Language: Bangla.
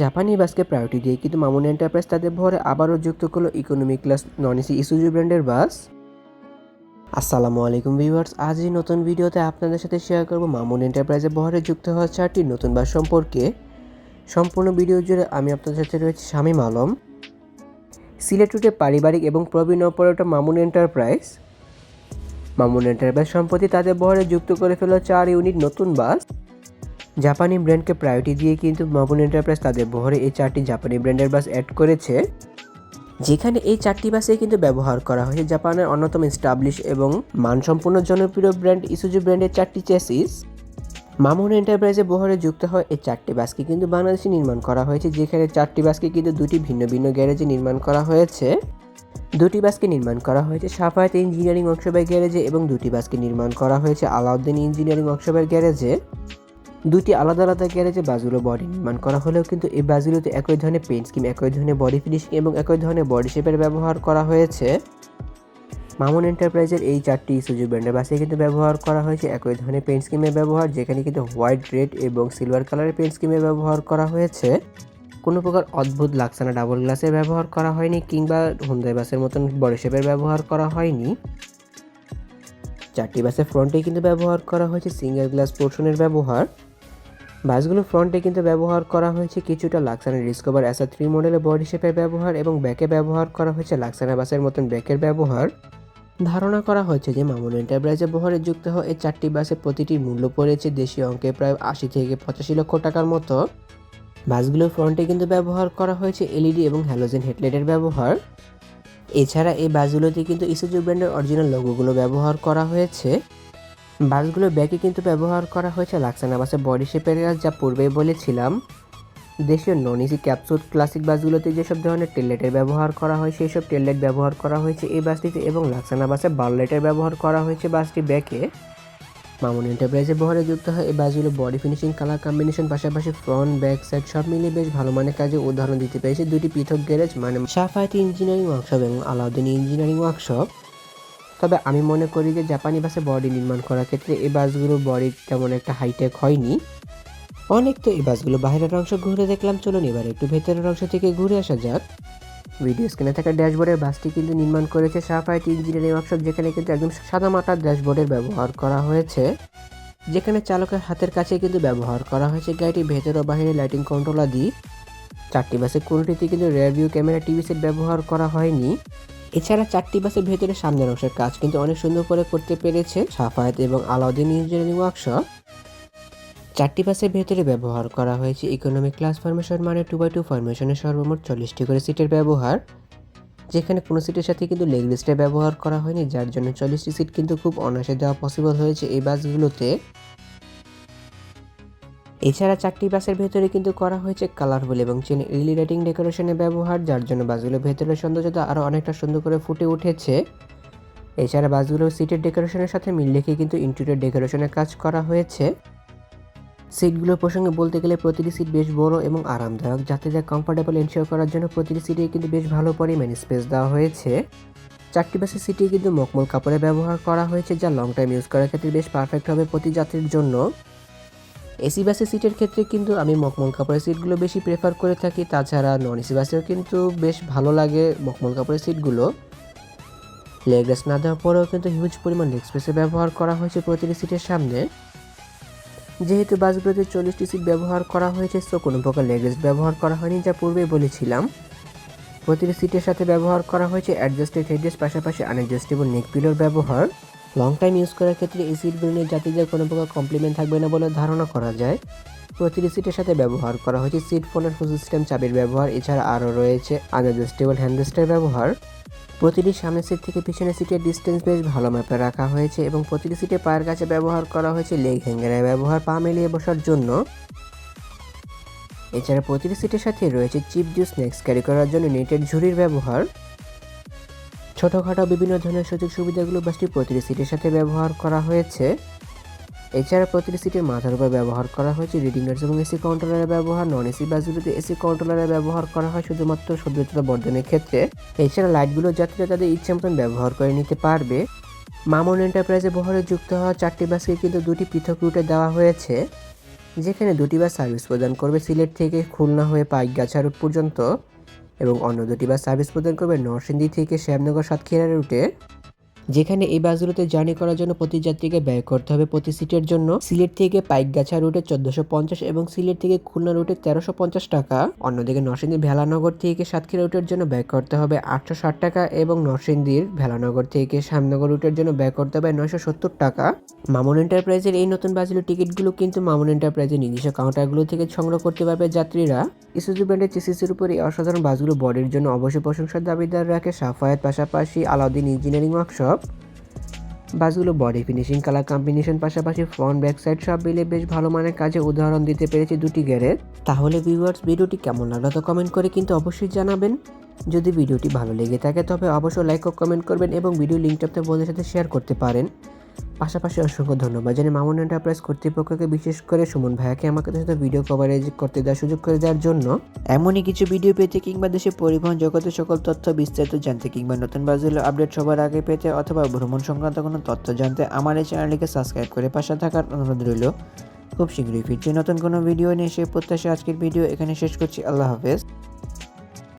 জাপানি বাসকে প্রায়োরিটি দিয়ে কিন্তু মামুন এন্টারপ্রাইজ তাদের ভরে আবারও যুক্ত করল economy class non AC Isuzu ব্র্যান্ডের বাস। আসসালামু আলাইকুম ভিউয়ার্স আজ এই নতুন ভিডিওতে আপনাদের সাথে শেয়ার করব মামুন এন্টারপ্রাইজে বহরে যুক্ত হওয়া চারটি নতুন বাস সম্পর্কে। সম্পূর্ণ ভিডিও জুড়ে আমি আপনাদের সাথে রয়েছে শামীম আলম। সিলেট রুটে পারিবারিক এবং প্রবীণ operator Mamun enterprise Mamun enterprise সম্প্রতি তাদের বহরে যুক্ত করে ফেলল চার ইউনিট নতুন বাস। জাপানি ব্র্যান্ডকে প্রায়োরিটি দিয়ে কিন্তু মামুন এন্টারপ্রাইজ তাদের বহরে এই চারটি জাপানি ব্র্যান্ডের বাস অ্যাড করেছে। যেখানে এই চারটি বাসে কিন্তু ব্যবহার করা হয়েছে। জাপানের অন্যতম স্টাবলিশ এবং মানসম্পন্ন জনপ্রিয় ব্র্যান্ড ইসুজু ব্র্যান্ডের চারটি চেসিস মামুন এন্টারপ্রাইজে বহরে যুক্ত হয় এই চারটি বাসকে কিন্তু বাংলাদেশে নির্মাণ করা হয়েছে। যেখানে চারটি বাসকে কিন্তু দুটি ভিন্ন ভিন্ন গ্যারেজে নির্মাণ করা হয়েছে। দুটি বাসকে নির্মাণ করা হয়েছে সাফায়াত ইঞ্জিনিয়ারিং ওয়ার্কশপের গ্যারেজে এবং দুটি বাসকে নির্মাণ করা হয়েছে আলাউদ্দিন ইঞ্জিনিয়ারিং ওয়ার্কশপের গ্যারেজে। দুটি আলাদা আলাদা গ্যারেজে বাসগুলো বডি নির্মাণ করা হলেও কিন্তু এই বাসগুলোতে একই ধরনের পেন্ট স্কিম, একই ধরনের বডি ফিনিশিং এবং একই ধরনের বডি শেপের ব্যবহার করা হয়েছে। মামুন এন্টারপ্রাইজের এই চারটি সুজু ব্র্যান্ডের বাসে কিন্তু ব্যবহার করা হয়েছে। একই ধরনের পেন্ট স্কিমের ব্যবহার, যেখানে কিন্তু হোয়াইট, রেড এবং সিলভার কালারের পেন্ট স্কিমের ব্যবহার করা হয়েছে। কোনো প্রকার অদ্ভুত লাক্সানা ডাবল গ্লাসের ব্যবহার করা হয়নি কিংবা হুন্দাই বাসের মতন বডি শেপের ব্যবহার করা হয়নি। চারটি বাসের ফ্রন্টে কিন্তু ব্যবহার করা হয়েছে। সিঙ্গেল গ্লাস পোর্শনের ব্যবহার। বাসগুলোর ফ্রন্টে কিন্তু ব্যবহার করা হয়েছে কিছুটা লাক্সানা ডিসকভার অ্যাসা থ্রি মডেলের বডি শেপের ব্যবহার এবং ব্যাকে ব্যবহার করা হয়েছে লাক্সানা বাসের মতন ব্যাকের ব্যবহার। ধারণা করা হয়েছে যে মামুন এন্টারপ্রাইজে বহরে যুক্ত হওয়া এই চারটি বাসে প্রতিটির মূল্য পড়েছে দেশীয় অঙ্কে প্রায় আশি থেকে পঁচাশি লক্ষ টাকার মতো। বাসগুলোর ফ্রন্টে কিন্তু ব্যবহার করা হয়েছে এলইডি এবং হ্যালোজেন হেডলাইটের ব্যবহার। এছাড়া এই বাসগুলোতে কিন্তু ইসুজু ব্র্যান্ডের অরিজিনাল লোগোগুলো ব্যবহার করা হয়েছে। বাসগুলোর ব্যাগে কিন্তু ব্যবহার করা হয়েছে লাক্সানা বাসের বডি শেপের যা পূর্বেই বলেছিলাম। দেশীয় নন ইসি ক্যাপসুল ক্লাসিক বাসগুলোতে যেসব ধরনের টেললাইটের ব্যবহার করা হয় সেই সব টেললাইট ব্যবহার করা হয়েছে এই বাসটিতে এবং লাক্সানা বাসে বারলাইটের ব্যবহার করা হয়েছে বাসটি ব্যাকে মামুন এন্টারপ্রাইজে বহরে যুক্ত হয় এই বাসগুলো বডি ফিনিশিং, কালার কম্বিনেশন, পাশাপাশি ফ্রন্ট, ব্যাক, সাইড সব মিলিয়ে বেশ ভালো মানের কাজে উদাহরণ দিতে পেরেছে দুটি পৃথক গ্যারেজ মানে সাফায়াতি ইঞ্জিনিয়ারিং ওয়ার্কশপ এবং আলাউদ্দিন ইঞ্জিনিয়ারিং ওয়ার্কশপ। তবে আমি মনে করি যে জাপানি বাসে বডি নির্মাণ করার ক্ষেত্রে এই বাসগুলোর বডি তেমন একটা হাইটেক হয়নি। অনেক তো এই বাসগুলো বাইরের অংশ ঘুরে দেখলাম, চলুন এবার একটু ভেতরের অংশ থেকে ঘুরে আসা যাক। ভিডিও স্ক্রিনে থাকা ড্যাশবোর্ডের বাসটি কিন্তু নির্মাণ করেছে সাফাইট ইঞ্জিনিয়ারিং ওয়ার্কশপ, যেখানে কিন্তু একদম সাদা মাটার ড্যাশবোর্ডের ব্যবহার করা হয়েছে। যেখানে চালকের হাতের কাছে কিন্তু ব্যবহার করা হয়েছে গাড়িটির ভেতর ও বাহিরে লাইটিং কন্ট্রোলার দিয়ে। চারটি বাসের কোনোটিতে কিন্তু rear view camera TV set ব্যবহার করা হয়নি। এছাড়া চারটি বাসের ভেতরে সামনের অংশের কাজ কিন্তু অনেক সুন্দর করে করতে পেরেছে সাফায়াত এবং আলাউদ্দিন ইঞ্জিনিয়ারিং ওয়ার্কশপ। চারটি বাসের ভেতরে ব্যবহার করা হয়েছে ইকোনমিক ক্লাস ফরমেশন মানে টু বাই টু ফরমেশনের সর্বমোট চল্লিশটি করে সিটের ব্যবহার, যেখানে কোনো সিটের সাথে কিন্তু লেগ লিস্টের ব্যবহার করা হয়নি, যার জন্য চল্লিশটি সিট কিন্তু খুব অনায়াসে দেওয়া পসিবল হয়েছে এই বাসগুলোতে। এছাড়া চারটি বাসের ভেতরে কিন্তু করা হয়েছে কালারফুল এবং চেন এলি লাইটিং ডেকোরেশনের ব্যবহার, যার জন্য বাসগুলোর ভেতরের সৌন্দর্যতা আরও অনেকটা সুন্দর করে ফুটে উঠেছে। এছাড়া বাসগুলোর সিটের ডেকোরেশনের সাথে মিল রেখে কিন্তু ইন্টেরিয়র ডেকোরেশনের কাজ করা হয়েছে। সিটগুলো প্রসঙ্গে বলতে গেলে প্রতিটি সিট বেশ বড় এবং আরামদায়ক। যাত্রীদের কমফোর্টেবল এনশিওর করার জন্য প্রতিটি সিটে কিন্তু বেশ ভালো পরিমাণে স্পেস দেওয়া হয়েছে। চারটি বাসের সিটে কিন্তু মকমল কাপড়ে ব্যবহার করা হয়েছে, যা লং টাইম ইউজ করার ক্ষেত্রে বেশ পারফেক্ট হবে প্রতি যাত্রীর জন্য। এসি বাসের সিটের ক্ষেত্রে কিন্তু আমি মকমল কাপড়ের সিটগুলো বেশি প্রেফার করে থাকি। তাছাড়া নন এসি বাসেও কিন্তু বেশ ভালো লাগে মকমল কাপড়ের সিটগুলো। লেগ রেস্ট না দেওয়ার পরেও কিন্তু হিউজ পরিমাণ লেগ স্পেসে ব্যবহার করা হয়েছে প্রতিটি সিটের সামনে। যেহেতু বাসগুলোতে চল্লিশটি সিট ব্যবহার করা হয়েছে সো কোনো প্রকার লেগ রেস্ট ব্যবহার করা হয়নি, যা পূর্বেই বলেছিলাম। প্রতিটি সিটের সাথে ব্যবহার করা হয়েছে অ্যাডজাস্টেড হেডরেস্ট পাশাপাশি আনএডজাস্টেবল নেক পিলোর ব্যবহার। লং টাইম ইউজ করার ক্ষেত্রে এই সিটগুলো নিয়ে যাত্রীদের কোনো প্রকার কমপ্লিমেন্ট থাকবে না বলে ধারণা করা যায়। প্রতিটি সিটের সাথে ব্যবহার করা হয়েছে সিট ফোনের ফুল সিস্টেম চাবির ব্যবহার, এছাড়া আরও রয়েছে আনএডজাস্টেবল হ্যান্ডরেস্টের ব্যবহার। প্রতিটি সামনের সিট থেকে পিছনের সিটের ডিস্টেন্স বেশ ভালো মাপে রাখা হয়েছে এবং প্রতিটি সিটে পায়ের কাছে ব্যবহার করা হয়েছে লেগ হ্যাঙ্গারের ব্যবহার পা মিলিয়ে বসার জন্য। এছাড়া প্রতিটি সিটের সাথে রয়েছে চিপ জুস স্ন্যাক্স ক্যারি করার জন্য নেটের ঝুড়ির ব্যবহার। ছোটোখাটো বিভিন্ন ধরনের সুযোগ সুবিধাগুলো বাসটি প্রতিটি সিটের সাথে ব্যবহার করা হয়েছে। এছাড়া প্রতিটি সিটের মাথার উপর ব্যবহার করা হয়েছে। রিডিং নার্স এবং এসি কন্ট্রোলারের ব্যবহার নন এসি বাসগুলোতে এসি কন্ট্রোলারের ব্যবহার করা হয় শুধুমাত্র সৌন্দর্যতা বর্ধনের ক্ষেত্রে। এছাড়া লাইটগুলো যাত্রীরা তাদের ইচ্ছে মতন ব্যবহার করে নিতে পারবে। মামুন এন্টারপ্রাইজে বহরে যুক্ত হওয়া চারটি বাসকে কিন্তু দুটি পৃথক রুটে দেওয়া হয়েছে, যেখানে দুটি বাস সার্ভিস প্রদান করবে সিলেট থেকে খুলনা হয়ে পাইকগাছা রুট পর্যন্ত। এবং অন্য দুটি বাস সার্ভিস প্রদান করবে নরসিংদী থেকে শ্যামনগর সাতক্ষীরা রুটে যেখানে এই বাসগুলোতে জার্নি করার জন্য প্রতি যাত্রীকে ব্যয় করতে হবে প্রতি সিটের জন্য। সিলেট থেকে পাইকগাছা রুটে চোদ্দশো পঞ্চাশ এবং সিলেট থেকে খুলনা রুটে তেরোশো পঞ্চাশ টাকা। অন্যদিকে নরসিংদীর ভেলানগর থেকে সাতক্ষীরা রুটের জন্য ব্যয় করতে হবে আটশো ষাট টাকা এবং নরসিংদীর ভেলানগর থেকে শ্যামনগর রুটের জন্য ব্যয় করতে হবে নয়শো সত্তর টাকা। মামুন এন্টারপ্রাইজের এই নতুন বাসগুলোর টিকিটগুলো কিন্তু মামুন এন্টারপ্রাইজের নিজস্ব কাউন্টারগুলো থেকে সংগ্রহ করতে পারবে যাত্রীরা। ইসুজু ব্র্যান্ডের চেসিসের উপর এই অসাধারণ বাসগুলো বডির জন্য অবশ্যই প্রশংসার দাবিদার রাখে। সাফায়াত পাশাপাশি আলাউদ্দিন ইঞ্জিনিয়ারিং ওয়ার্কশপ বাসগুলো বডি ফিনিশিং, কালার কম্বিনেশন পাশাপাশি ফ্রন্ট ব্যাক সাইড সব মিলে বেশ ভালো মানের কাজে উদাহরণ দিতে পেরেছি দুটি গেরের তাহলে ভিউয়ার্স ভিডিওটি কেমন লাগল তো কমেন্ট করে কিন্তু অবশ্যই জানাবেন। যদি ভিডিওটি ভালো লেগে থাকে তবে অবশ্যই লাইক ও কমেন্ট করবেন এবং ভিডিও লিঙ্কটা আপনার বন্ধুদের সাথে শেয়ার করতে পারেন। পাশাপাশি অসংখ্য ধন্যবাদ। জানি মামুন এন্টারপ্রাইজ কর্তৃপক্ষকে, বিশেষ করে সুমন ভাইয়াকে আমাকে সাথে ভিডিও কভারেজ করতে দেওয়ার সুযোগ করে দেওয়ার জন্য। এমনই কিছু ভিডিও পেতে কিংবা দেশে পরিবহন জগতের সকল তথ্য বিস্তারিত জানতে কিংবা নতুন বাসগুলো আপডেট সবার আগে পেতে অথবা ভ্রমণ সংক্রান্ত কোনো তথ্য জানতে আমার এই চ্যানেলটিকে সাবস্ক্রাইব করে পাশে থাকার অনুরোধ রইল। খুব শীঘ্রই ফিরছি নতুন কোনো ভিডিও নিয়ে, সেই প্রত্যাশা আজকের ভিডিও এখানে শেষ করছি। আল্লাহ হাফেজ।